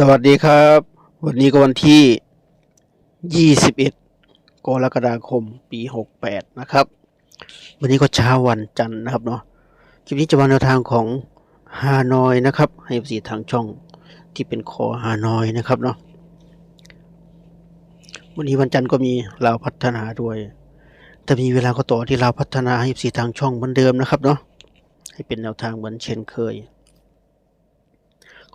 สวัสดีครับ วันนี้ก็วันที่ 21 กรกฎาคม ปี 68 นะครับ วันนี้ก็เช้าวันจันทร์นะครับเนาะ คลิปนี้จะวางแนวทางของฮานอยนะครับ ให้สีทางช่องที่เป็นคอฮานอยนะครับเนาะ วันนี้วันจันทร์ก็มีลาวพัฒนาด้วยถ้ามีเวลาก็ต่อที่ลาวพัฒนาให้สีทางช่องเหมือนเดิมนะครับเนาะ ให้เป็นแนวทางเหมือนเช่นเคย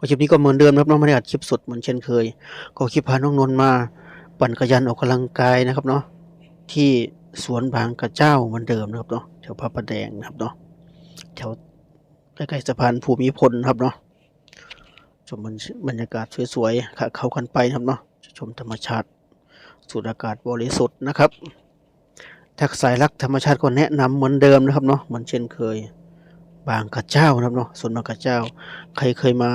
คลิปนี้ก็เหมือนเดิมนะครับน้องไม่ได้อัดคลิปสดเหมือนเช่นเคย ก็คลิปพาน้องนนท์มา ปั่นจักรยานออกกำลังกายนะครับเนาะที่สวนบางกระเจ้าเหมือนเดิมนะครับเนาะแถวพระประแดงนะครับเนาะแถวใกล้ๆสะพานภูมิพลนะครับเนาะชมบรรยากาศสวยๆเข้ากันไปนะครับเนาะชมธรรมชาติสูดอากาศบริสุทธิ์นะครับถ้าสายรักธรรมชาติก็แนะนำเหมือนเดิมนะครับเนาะเหมือนเช่นเคย บางกระเจ้านะครับเนาะสวนบางกระเจ้า ใครเคยมา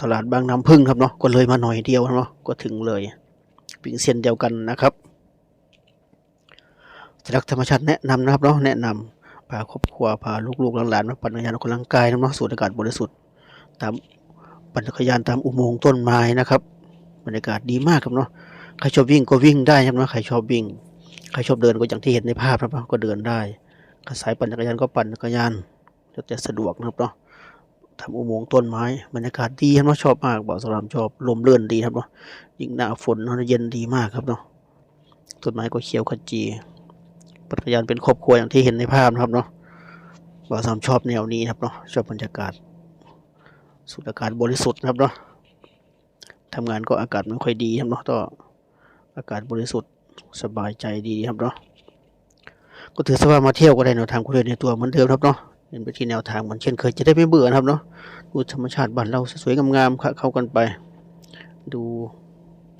ตลาดบางน้ำพึ่งครับเนาะก็เลยมาหน่อยเดียวเนาะก็ถึงเลยปิงเส้นเดียวกันนะครับสลักธรรมชาติแนะนำนะครับเนาะแนะนำพาครอบครัวพาลูกๆหลานๆมาปั่นจักรยานออกกำลังกายนะเนาะสูดอากาศบริสุทธิ์ตามปั่นจักรยานตามอุโมงค์ต้นไม้นะครับบรรยากาศดีมากครับเนาะใครชอบวิ่งก็วิ่งได้ครับเนาะใครชอบวิ่งใครชอบเดินก็อย่างที่เห็นในภาพครับก็เดินได้ใครสายปั่นจักรยานก็ปั่นจักรยานแล้วแต่สะดวกนะครับเนาะ ทำอุโมงค์ต้นไม้บรรยากาศดีครับเนาะชอบมากบ่อสลามชอบลมเลื่อนดีครับเนาะยิ่งหน้าฝนเนาะเย็นดีมากครับเนาะต้นไม้ก็เขียวขจีปัตยานเป็นครอบครัวอย่างที่เห็นในภาพนะครับเนาะบ่อสลามชอบแนวนี้ครับเนาะชอบบรรยากาศสูดอากาศบริสุทธิ์ครับเนาะทำงานก็อากาศไม่ค่อยดีครับเนาะก็อากาศบริสุทธิ์สบายใจดีครับเนาะก็ถือซะว่ามาเที่ยวก็ได้แนวทางคุณเดินในตัวเหมือนเดิมครับเนาะ เป็นไปที่แนวทางเหมือนเช่นเคยจะได้ไม่เบื่อนะครับเนาะดูธรรมชาติบ้านเราสวยงามๆเข้ากันไป ดู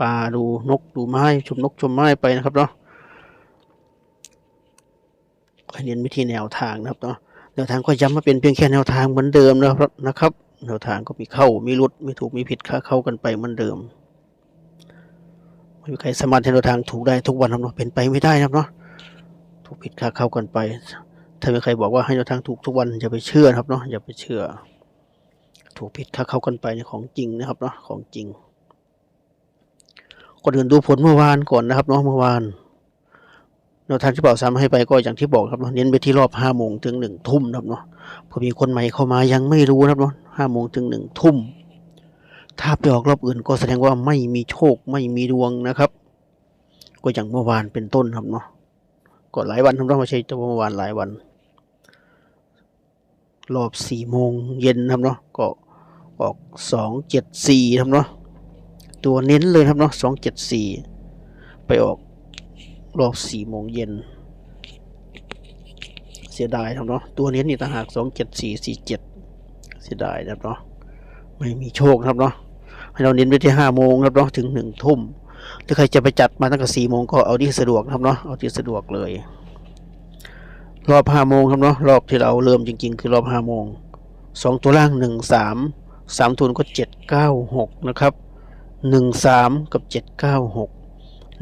ปลาดูนกดูไม้ชมนกชมไม้ไปนะครับเนาะก็เน้นไปที่แนวทางนะครับเนาะแนวทางก็ย้ำมาเป็นเพียงแค่แนวทางเหมือนเดิมนะครับนะครับ แนวทางก็มีเข้ามีรุดมีถูกมีผิดค่าเข้ากันไปเหมือนเดิมไม่มีใครสามารถแนวทางถูกได้ทุกวันนะครับเนาะเป็นไปไม่ได้นะครับเนาะถูกผิดค่าเข้ากันไป ถ้ามีใครบอกว่าให้แนวทางถูกทุกวันอย่าไปเชื่อครับเนาะอย่าไปเชื่อ ถูกผิดค่าเข้ากันไปในของจริงนะครับเนาะของจริงก่อนอื่นดูผลเมื่อวานก่อนนะครับเนาะเมื่อวานแนวทางที่เป่าซ้ำให้ไปก็อย่างที่บอกครับเนาะเน้นไปที่รอบห้าโมงถึงหนึ่งทุ่มครับเนาะพอมีคนใหม่เข้ามายังไม่รู้นะครับเนาะห้าโมงถึงหนึ่งทุ่ม ถ้าไปออกรอบอื่นก็แสดงว่าไม่มีโชคไม่มีดวงนะครับ ก็อย่างเมื่อวานเป็นต้นครับเนาะก็หลายวันทำต้องมาใช้ตัวเมื่อวานหลายวัน รอบสี่โมงเย็นครับเนาะก็ออกสองเจ็ดสี่ครับเนาะตัวเน้นเลยครับเนาะสองเจ็ดสี่ไปออกรอบสี่โมงเย็นเสียดายครับเนาะตัวเน้นนี่ต่างหากสองเจ็ดสี่สี่เจ็ดเสียดายครับเนาะไม่มีโชคครับเนาะให้เราเน้นไปที่ห้าโมงครับเนาะถึงหนึ่งทุ่มถ้าใครจะไปจัดมาตั้งแต่สี่โมงก็เอาที่สะดวกครับเนาะเอาที่สะดวกเลย รอบห้าโมงครับเนาะรอบที่เราเริ่มจริง ๆ คือรอบห้าโมงสองตัวล่างหนึ่งสามสามทุนก็เจ็ดเก้าหกนะครับหนึ่งสามกับเจ็ดเก้าหก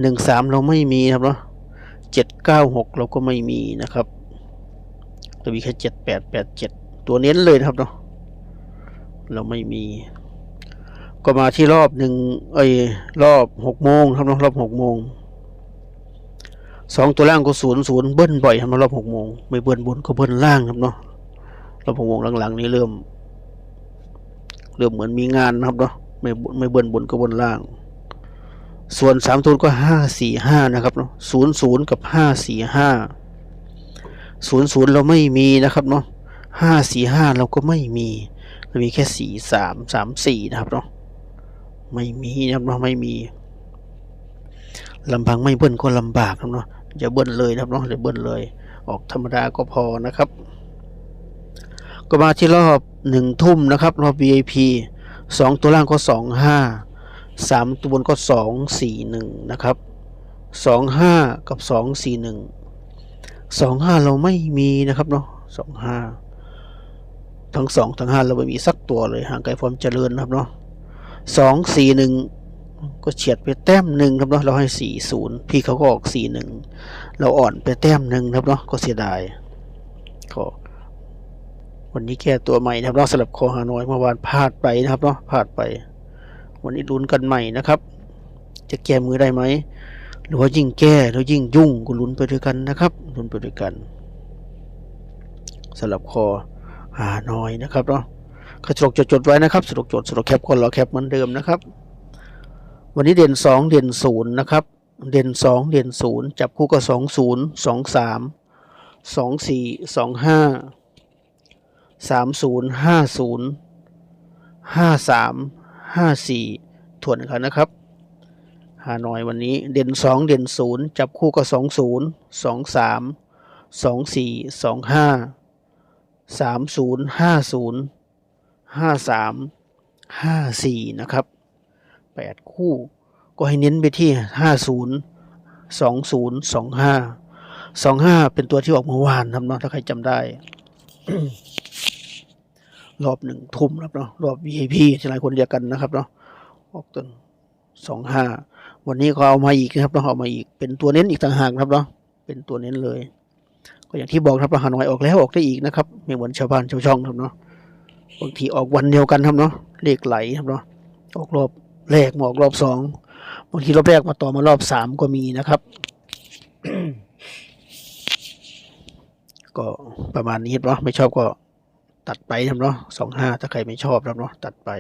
หนึ่งสามเราไม่มีครับเนาะเจ็ดเก้าหกเราก็ไม่มีนะครับจะมีแค่เจ็ดแปดแปดเจ็ดตัวเน้นเลยครับเนาะเราไม่มี ก็มาที่รอบหนึ่งเอ้ยรอบหกโมงครับเนาะรอบหกโมง สองตัวล่างก็ศูนย์ศูนย์เบิ้ลบ่อยครับเนารอบหกโมงไม่เบิ้ลบนก็เบิ้ลล่างครับเนาะรอบหกโมงหลังๆ นี้เริ่ม เริ่มเหมือนมีงานนะครับเนาะไม่ไม่เบิ้ลบนก็เบิ้ลล่าง ส่วนสามตัวก็ห้าสี่ห้านะครับเนาะศูนย์ศูนย์กับห้าสี่ห้าศูนย์ศูนย์เราไม่มีนะครับเนาะห้าสี่ห้าเราก็ไม่มีเรามีแค่สี่สามสามสี่นะครับเนาะไม่มีนะครับเนาะไม่มีลำพังไม่เบิ้ลก็ลำบากครับเนาะ อย่าเบิ้ลเลยนะครับเนาะอย่าเบิ้ลเลย ออกธรรมดาก็พอนะครับ ก็มาที่รอบหนึ่งทุ่มนะครับรอบ VIP สองตัวล่างก็สองห้าสามตัวบนก็สองสี่หนึ่งนะครับสองห้ากับสองสี่หนึ่งสองห้าเราไม่มีนะครับเนาะสองห้าทั้งสองทั้งห้าเราไม่มีสักตัวเลยห่างไกลความเจริญนะครับเนาะสองสี่หนึ่ง ก็เฉียดไปแต้มหนึ่งครับเนาะเราให้สี่ศูนย์พี่เขาก็ออกสี่หนึ่งเราอ่อนไปแต้มหนึ่งครับเนาะก็เสียดายก็วันนี้แก้ตัวใหม่นะครับเนาะสำหรับคอฮานอยเมื่อวานพลาดไปนะครับเนาะพลาดไป วันนี้ลุ้นกันใหม่นะครับ จะแก้มือได้ไหมหรือว่ายิ่งแก้แล้วยิ่งยุ่งก็ลุ้นไปด้วยกันนะครับลุ้นไปด้วยกันสำหรับคอหาน้อยนะครับเนาะกระจกจดจดๆไว้นะครับสรุปจดสรุปแคปคนรอแคปเหมือนเดิมนะครับ วันนี้เด่นสองเด่นศูนย์นะครับ เด่นสองเด่นศูนย์จับคู่ก็สองศูนย์สองสามสองสี่สองห้าสามศูนย์ห้าศูนย์ห้าสามห้าสี่ทวนกันนะครับ หาหน่อยวันนี้เด่นสองเด่นศูนย์จับคู่ก็สองศูนย์สองสามสองสี่สองห้าสามศูนย์ห้าศูนย์ห้าสามห้าสี่นะครับ แปดคู่ ก็ให้เน้นไปที่ห้าศูนย์สองศูนย์สองห้าสองห้าเป็นตัวที่ออกเมื่อวานครับเนาะถ้าใครจำได้ รอบหนึ่งทุ่มครับเนาะรอบ VIP ที่หลายคนเรียกกันนะครับเนาะออกต้นสองห้าวันนี้ก็เอามาอีกนะครับเราเอามาอีก เป็นตัวเน้นอีกต่างหากครับเนาะเป็นตัวเน้นเลย ก็อย่างที่บอกครับว่าหาน้อยออกแล้วออกได้อีกนะครับไม่เหมือนชาวบ้านชาวช่องครับเนาะบางทีออกวันเดียวกันครับเนาะเลขไหลครับเนาะออกรอบ แรกมอกรอบสองบางทีรอบแรกมาต่อมารอบสามก็มีนะครับ ก็ประมาณนี้เนาะไม่ชอบก็ตัดไปครับเนาะสองห้าถ้าใครไม่ชอบครับเนาะตัดไป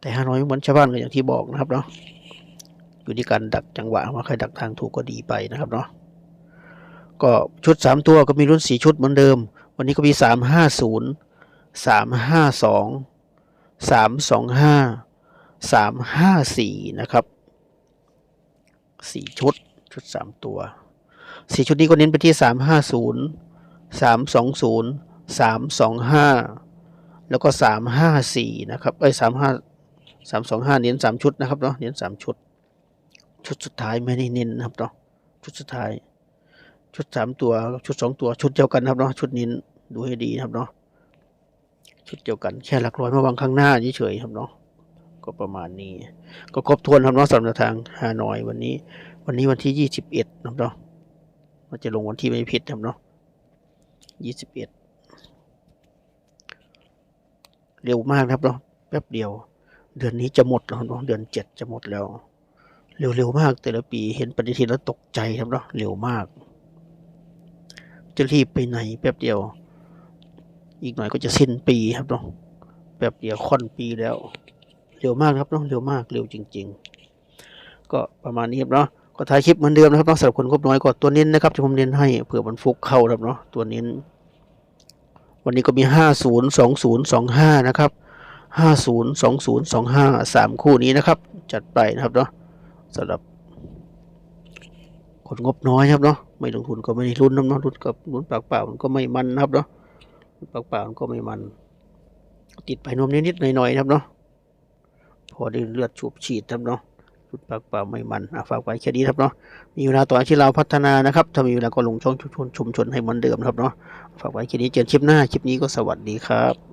แต่ห้าน้อยเหมือนชาวบ้านก็อย่างที่บอกนะครับเนาะอยู่ที่การดักจังหวะว่าใครดักทางถูกก็ดีไปนะครับเนาะก็ชุดสามตัวก็มีรุ่นสี่ชุดเหมือนเดิม วันนี้ก็มีสามห้าศูนย์สามห้าสองสามสองห้า สามห้าสี่นะครับสี่ชุดชุดสามตัวสี่ชุดนี้ก็เน้นไปที่สามห้าศูนย์สามสองศูนย์สามสองห้าแล้วก็สามห้าสี่นะครับเอ้ยสามห้าสามสองห้าเน้นสามชุดนะครับเนาะเน้นสามชุด ชุดสุดท้ายไม่ได้เน้นนะครับเนาะชุดสุดท้าย ชุดสามตัวชุดสองตัวชุดเดียวกันนะครับเนาะชุดนี้ดูให้ดีนะครับเนาะชุดเดียวกันแค่หลักร้อยมาวางข้างหน้าเฉยๆครับเนาะ ก็ประมาณนี้ ก็ครบถ้วนครับเนาะสำหรับทางฮานอยวันนี้ วันนี้วันที่ยี่สิบเอ็ดนะครับเนาะมันจะลงวันที่ไม่ผิดครับเนาะยี่สิบเอ็ดเร็วมากครับเนาะแป๊บเดียว เดือนนี้จะหมดแล้วครับเนาะเดือนเจ็ดจะหมดแล้ว เร็วๆมาก แต่ละปีเห็นปฏิทินแล้วตกใจครับเนาะเร็วมาก จะรีบไปไหนแป๊บเดียว อีกหน่อยก็จะสิ้นปีครับเนาะแป๊บเดียวค่อนปีแล้ว เร็วมากครับเนาะเร็วมากเร็วจริง ๆ ก็ประมาณนี้ครับเนาะก็ถ่ายคลิปเหมือนเดิมนะครับเนาะสำหรับคนงบน้อยก็ตัวเน้นนะครับที่ผมเน้นให้เผื่อมันฟุกเข้าครับเนาะตัวเน้น วันนี้ก็มีห้าศูนย์สองศูนย์สองห้านะครับห้าศูนย์สองศูนย์สองห้าสามคู่นี้นะครับ จัดไปนะครับเนาะสำหรับ คนงบน้อยครับเนาะไม่ลงทุนก็ไม่ได้ลุ้นนะเนาะลุ้นกับลุ้นปากเปล่ามันก็ไม่มันนะครับเนาะปากเปล่ามันก็ไม่มัน ติดไปนวมนิดๆหน่อยๆนะครับเนาะ พอได้เลือดฉูบฉีดครับเนาะลุ้นปากเปล่าไม่มันฝากไว้แค่นี้ครับเนาะ มีเวลาต่อที่เราพัฒนานะครับ ถ้ามีเวลาก็ลงช่องชุมชนชุมชนให้เหมือนเดิมครับเนาะ ฝากไว้แค่นี้เจอคลิปหน้า คลิปนี้ก็สวัสดีครับ